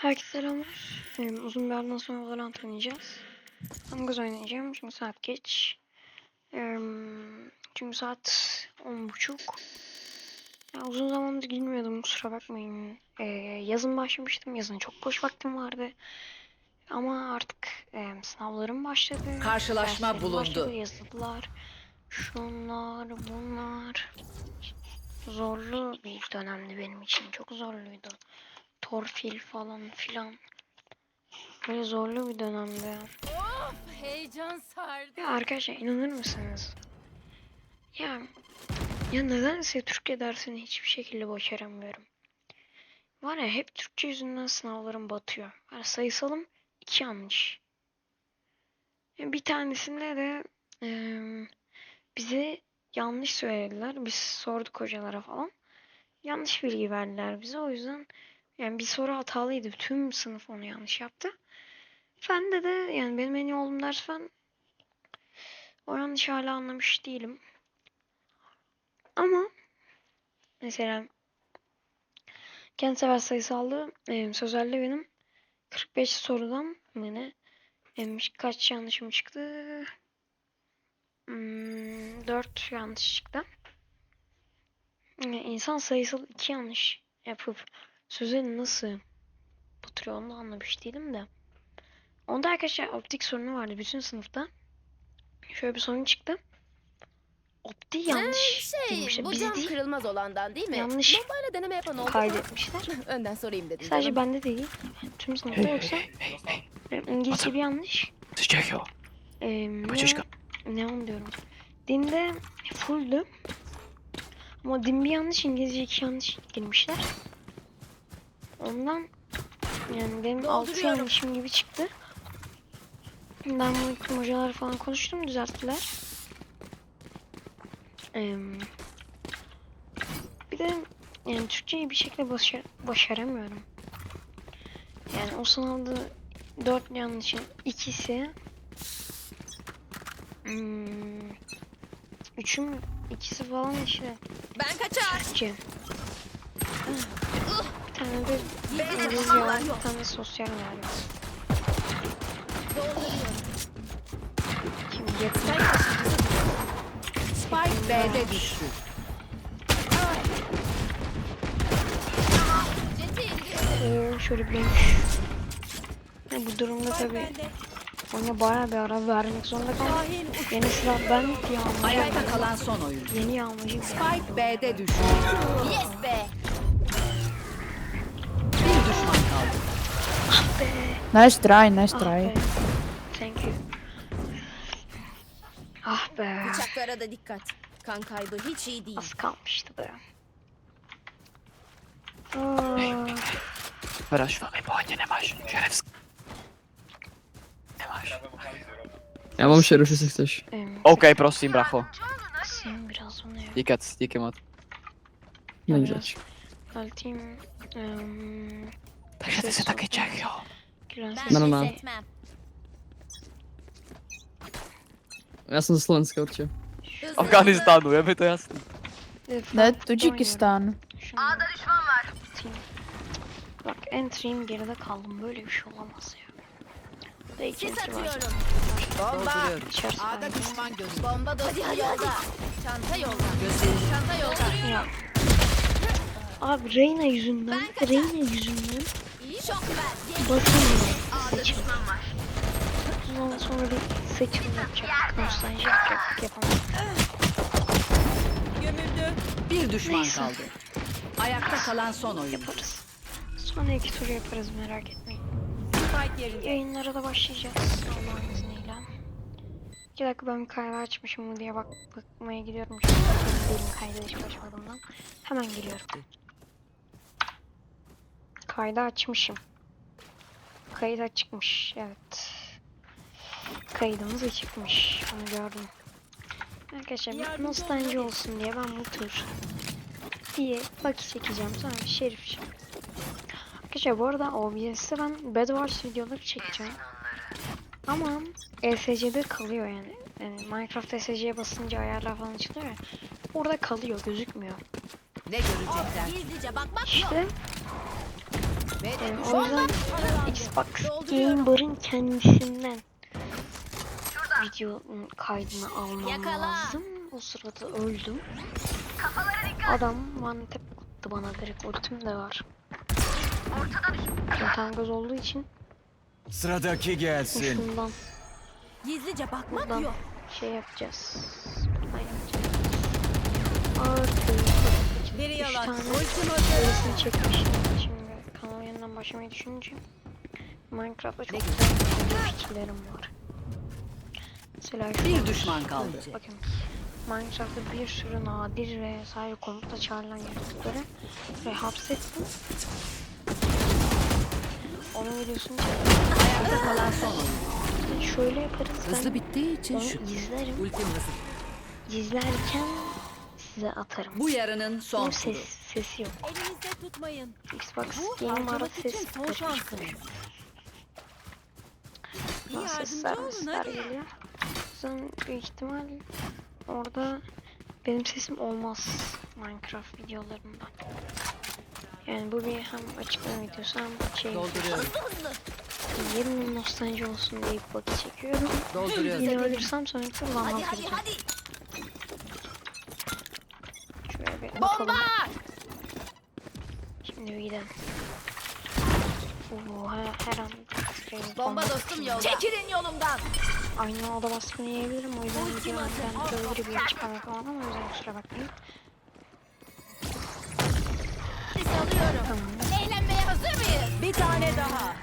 Herkese selamlar. Ee, uzun bir aradan sonra Valorant oynayacağız. Among Us oynayacağım çünkü saat geç. Ee, çünkü saat 10.30. Ya uzun zamandır girmiyordum kusura bakmayın. Ee, yazın başlamıştım. Yazın çok boş vaktim vardı. Ama artık e, sınavlarım başladı. Karşılaşma derslerim bulundu. Başladı, yazılılar. Şunlar, bunlar. Zorlu bir dönemdi benim için. Çok zorluydu torfil falan filan. Böyle zorlu bir dönemde. Heyecan sardı. Ya arkadaşlar inanır mısınız? Ya ya nedense Türkçe dersini hiçbir şekilde başaramıyorum. Var ya hep Türkçe yüzünden sınavlarım batıyor. Yani sayısalım iki yanlış. Ya Bir tanesinde de eee, bize yanlış söylediler. Biz sorduk hocalara falan. Yanlış bilgi verdiler bize. O yüzden yani bir soru hatalıydı. Tüm sınıf onu yanlış yaptı. Fende de yani benim en iyi olduğum ders fen. O yanlış hala anlamış değilim. Ama mesela kentsel sayısalda e, sözelde benim 45 sorudan mı ne em, kaç yanlışım çıktı? Hmm, 4 yanlış çıktı. Yani insan sayısal 2 yanlış yapıp sözel nasıl batırıyor onu da anlamış değilim de. Onda arkadaşlar optik sorunu vardı bütün sınıfta. Şöyle bir sorun çıktı. Optiği yanlış Şey, girmişler. bu Biz cam değil, kırılmaz olandan değil mi? Yanlış. Bombayla deneme yapan oldu mu? kaydetmişler. Önden sorayım dedim. Sadece canım. bende değil. Tüm sınıfta yoksa benim İngilizce bir yanlış. Zdziechio, Ee, ne, ne onu diyorum. Dinde fulldü. Ama din bir yanlış, İngilizce iki yanlış girmişler. Ondan yani benim altı Dolduruyorum. yanlışım gibi çıktı. Ben bunu tüm hocalar falan konuştum, düzelttiler. Ee, bir de yani Türkçeyi bir şekilde başar başaramıyorum. Yani o sınavda dört yanlışın ikisi Hmm, üçün ikisi falan işte Ben kaçar. Türkçe. Tane de var, yok. bir tane sosyal galiba. Dolduruyorum. Kim yakın? Spike B'de düştü. Ee, şöyle bir Ya bu durumda tabi ona bayağı bir ara vermek zorunda kaldım. Yeni sıra ben yağmacı. Ayakta kalan son oyuncu. Yeni yağmacı. Spike B'de düştü. Yes be. Nice try, nice Ah try. be. Thank you. Ah be. Bıçaklara da dikkat. Kan kaybı hiç iyi değil. Az kalmıştı be. Pochodnie, nie masz. Sierewski. Nie masz. Ja mam się ruszyć jak em, Okej, prosím, bracho. kısayım biraz bunu ya. Díky, díky moc. No i Biraz grać. Düzelteyim. Em, Takže ty jsi taky Čech, jo? Gülen Ben ses. No, no, no. etmem. Ja jestem ze Słowenska určitě. Hızlı Afganistánu, je mi to jasný. Ee, Ne, Tacikistan. A'da düşman var. Bak entry'im geride kaldım. Böyle bir şey olamaz ya. Burada iki Sis entry var. atıyorum. Bomba. İçerisi A'da bende. düşman gözü. Bomba dostum yolda. Çanta yolda. Çanta yolda. Ya. Abi Reyna yüzünden. Reyna yüzünden A'da Seçim. düşman var. Ondan sonra bir seçim yapacak. Nostalji yapacak. Yapamam. Gömüldü. bir düşman Neyse. kaldı. Ayakta kalan son oyuncu. Yaparız. Sonra iki tur yaparız merak etmeyin. Yayınlara da başlayacağız Allah'ın izniyle. İki dakika ben kaydı açmışım mı diye bak bakmaya gidiyorum. Şimdi değilim kaydı hiç açmadığımdan. Hemen geliyorum. Kaydı açmışım. Kayıt açıkmış. Evet. Kaydımız açıkmış. Onu gördüm. Arkadaşlar bir nostalji olsun diye ben bu tur diye baki çekeceğim. Sonra şerif. Arkadaşlar bu arada OBS'te ben Bed Wars videoları çekeceğim. Ama ESC'de kalıyor yani. yani Minecraft ESC'ye basınca ayarlar falan açılıyor ya. Orada kalıyor gözükmüyor. Ne görecekler? Gizlice bak bak yok. İşte o yüzden Xbox Game Bar'ın kendisinden video kaydını almam Yakala. lazım. O sırada öldüm. Adam one tap attı bana direkt ultim de var. Tangaz olduğu için Sıradaki gelsin. şundan Gizlice bakmak buradan yok. şey yapacağız. Buradan yapacağız. Artı Biri üç yalan. tane Ultim yeniden başlamayı düşününce Minecraft'ta çok güzel fikirlerim var. Mesela Bir düşman kaldı. Bakın Minecraft'ta bir sürü nadir ve sadece komutla çağrılan yaratıkları ve hapsettim. Onun videosunu. Ayakta kalan son. Şöyle yaparız Hızlı ben bittiği için onu şu. izlerim. Ultim hazır. İzlerken size atarım. Bu yarının son turu. ses, sesi yok. Elinizde tutmayın. Xbox Bu Game arada harcamak için ses son şansınız. Bir Daha yardımcı sesler olun, sesler hadi. geliyor. O yüzden büyük ihtimal orada benim sesim olmaz Minecraft videolarında. Yani bu bir hem açıklama videosu hem şey Dolduruyorum. yerin nostalji olsun deyip vakit çekiyorum. Dolduruyorum. Yine ölürsem sonraki bana Hadi hadi hadi. Şöyle bir Bomba! bakalım. Şimdi bir gidelim. Oo, her, her an şey, Bomba dostum yolda. Çekilin yolumdan. Aynı oda baskını yiyebilirim o yüzden video ben böyle bir yer çıkarmak falan ama o yüzden kusura bakmayın. Siz alıyorum. Tamam. Eğlenmeye hazır mıyız? Bir tane daha.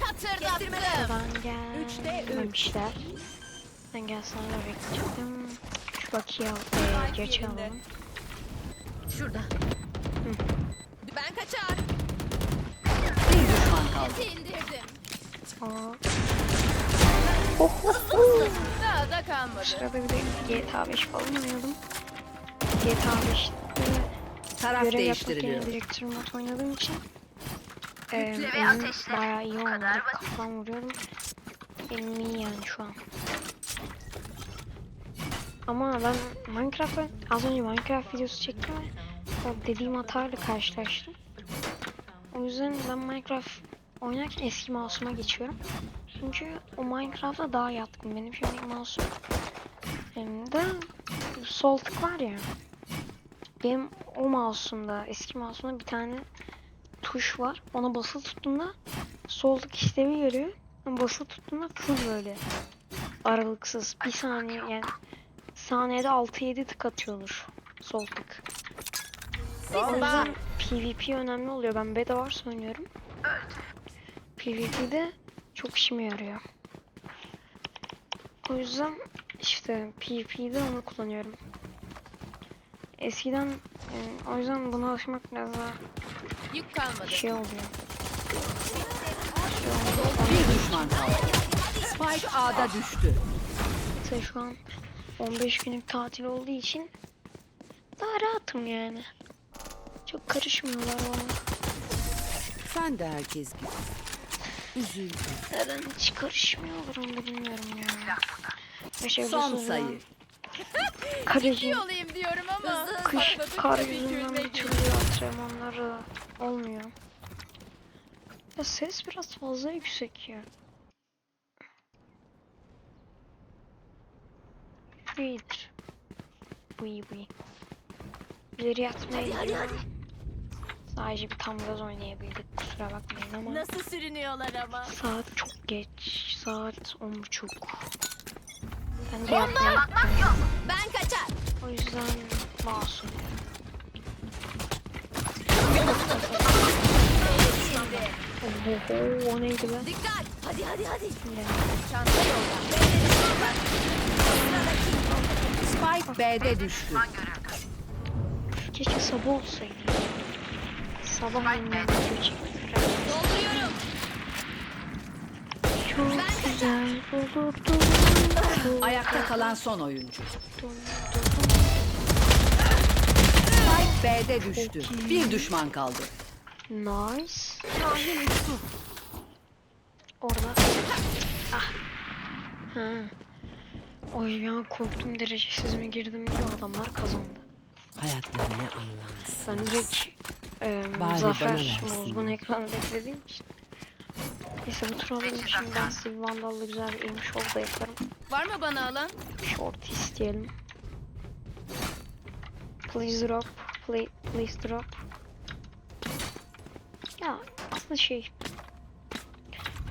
Çatırdattım. Ben Üçte üç. Ben gelsinler bekleyecektim. Şu bakiye e, yerinde. alalım. Şurada. İndirdim. Aa, Daha da kalmadı. sırada bir de GTA 5 falan oynuyordum. GTA 5'te Taraf görev değiştiriliyor. direktör mod oynadığım için e, elim bayağı iyi oldu. Kafam vuruyorum. Elim iyi yani şu an. Ama ben Minecraft'ta az önce Minecraft videosu çektim ve o dediğim hatayla karşılaştım. O yüzden ben Minecraft oynarken eski mouse'uma geçiyorum. Çünkü o Minecraft'a daha yatkın. Benim şimdiki mouse'um hem de sol tık var ya. Benim o mouse'umda, eski mouse'umda bir tane tuş var. Ona basılı tuttuğumda sol tık işlevi görüyor. Basılı tuttuğumda full böyle aralıksız. Bir saniye yani saniyede 6-7 tık atıyordur sol tık. O yüzden PvP önemli oluyor. Ben beta varsa oynuyorum. PvP'de çok işime yarıyor. O yüzden işte PvP'de onu kullanıyorum. Eskiden e, o yüzden buna alışmak biraz daha Yük kalmadı. şey oluyor. Şey Bir düşman kaldı. Spike A'da düştü. Mesela şu an 15 günlük tatil olduğu için daha rahatım yani. Çok karışmıyorlar bana. Sen de herkes gibi. Üzüldüm. Neden hiç karışmıyorlar onu da bilmiyorum ya. Şey Son sayı. Kaleci olayım diyorum ama. kış kar yüzünden bir türlü antrenmanları olmuyor. Ya ses biraz fazla yüksek ya. Bu iyidir. Bu iyi bu iyi. İleri yatmaya gidiyorum. Sadece bir tam gaz oynayabildik kusura bakmayın ama Nasıl sürünüyorlar ama. saat çok geç. Saat on buçuk. Ben de yatmaya gittim. Ben kaçar. O yüzden masum. Oho, o neydi be? Dikkat. Hadi hadi hadi. Çanta yolda. Spike B'de düştü. Keşke sabah olsaydı. Çekti. Dolduruyorum. Çok güzel. Çok Ayakta kalan son oyuncu. olurdu. Spike B'de düştü. Bir düşman kaldı. Nice. Orada. Ah. Ha. Oy ya korktum derecesiz mi girdim diye adamlar kazandı. Hayatlarını anlamsız. Ben direkt e, bana zafer versin. bozgun ekranı beklediğim için. Neyse bu tur alalım şimdi ben vandalla güzel bir aim show da yaparım. Var mı bana alan? Short isteyelim. Please drop. Please, please drop. Ya aslında şey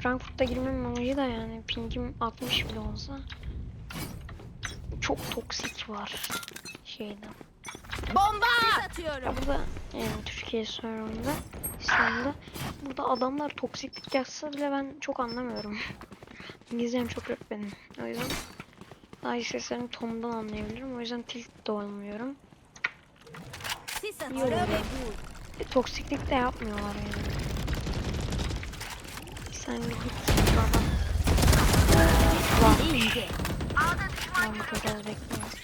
Frankfurt'ta girmem amacı da yani pingim 60 bile olsa çok toksik var şeyden. Bomba! Ya atıyorum. burada yani Türkiye serverında İslam'da burada adamlar toksiklik yazsa bile ben çok anlamıyorum. İngilizcem çok yok benim. O yüzden daha iyi seslerini tonundan anlayabilirim. O yüzden tilt de olmuyorum. İyi oluyor. E, toksiklik de yapmıyorlar yani. Sen git şuradan. Var. İndi. Ben bakacağız bekleyin.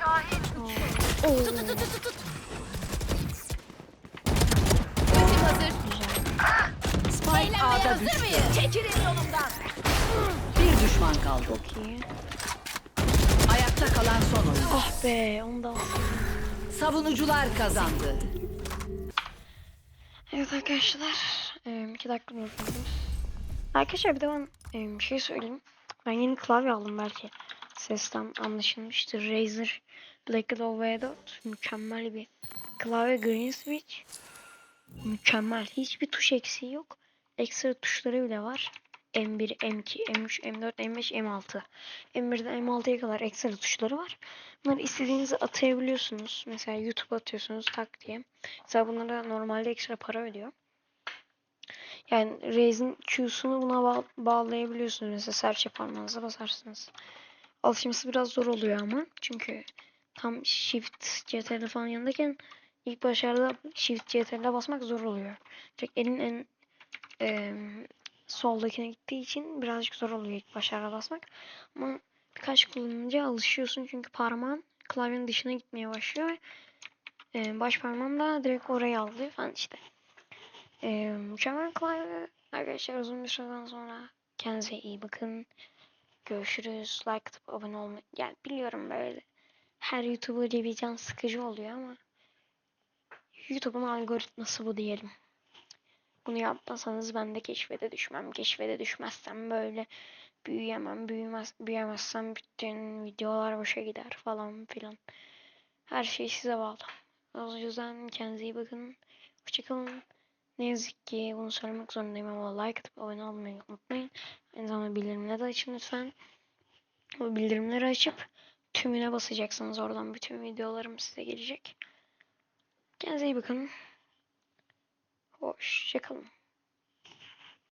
Tut tut tut tut hazır. Spike A'da hazır düştü. Çekilin yolumdan. Bir düşman kaldı. Çok iyi. Ayakta kalan son oyun. Ah be onu da. Savunucular kazandı. Evet arkadaşlar. iki dakika durdurdum. Arkadaşlar bir de ben bir şey söyleyeyim. Ben yeni klavye aldım belki. Sesten anlaşılmıştır. Razer Black Glow V4. Mükemmel bir klavye Green Switch. Mükemmel. Hiçbir tuş eksiği yok. Ekstra tuşları bile var. M1, M2, M3, M4, M5, M6. M1'den M6'ya kadar ekstra tuşları var. Bunları istediğinizi atayabiliyorsunuz. Mesela YouTube atıyorsunuz tak diye. Mesela bunlara normalde ekstra para ödüyor. Yani Raze'in Q'sunu buna ba- bağlayabiliyorsunuz. Mesela serçe parmağınıza basarsınız. Alışması biraz zor oluyor ama. Çünkü tam Shift CTRL falan yanındayken ilk başlarda Shift CTRL'e basmak zor oluyor. Direkt elin en em, soldakine gittiği için birazcık zor oluyor ilk başlarda basmak. Ama birkaç kullanınca alışıyorsun çünkü parmağın klavyenin dışına gitmeye başlıyor. Ee, baş parmağım da direkt oraya aldı falan işte. Ee, mükemmel klavye. Arkadaşlar uzun bir süreden sonra kendinize iyi bakın. Görüşürüz. Like atıp abone olmayı. Yani biliyorum böyle her YouTuber gibi can sıkıcı oluyor ama YouTube'un algoritması bu diyelim. Bunu yapmasanız ben de keşfete düşmem. Keşfete düşmezsem böyle büyüyemem. Büyümez, büyüyemezsem bütün videolar boşa gider falan filan. Her şey size bağlı. O yüzden kendinize iyi bakın. Hoşçakalın. Ne yazık ki bunu söylemek zorundayım ama like atıp abone olmayı unutmayın. Aynı zamanda bildirimleri de açın lütfen. O bildirimleri açıp tümüne basacaksınız. Oradan bütün videolarım size gelecek. Kendinize iyi bakın. Hoşçakalın.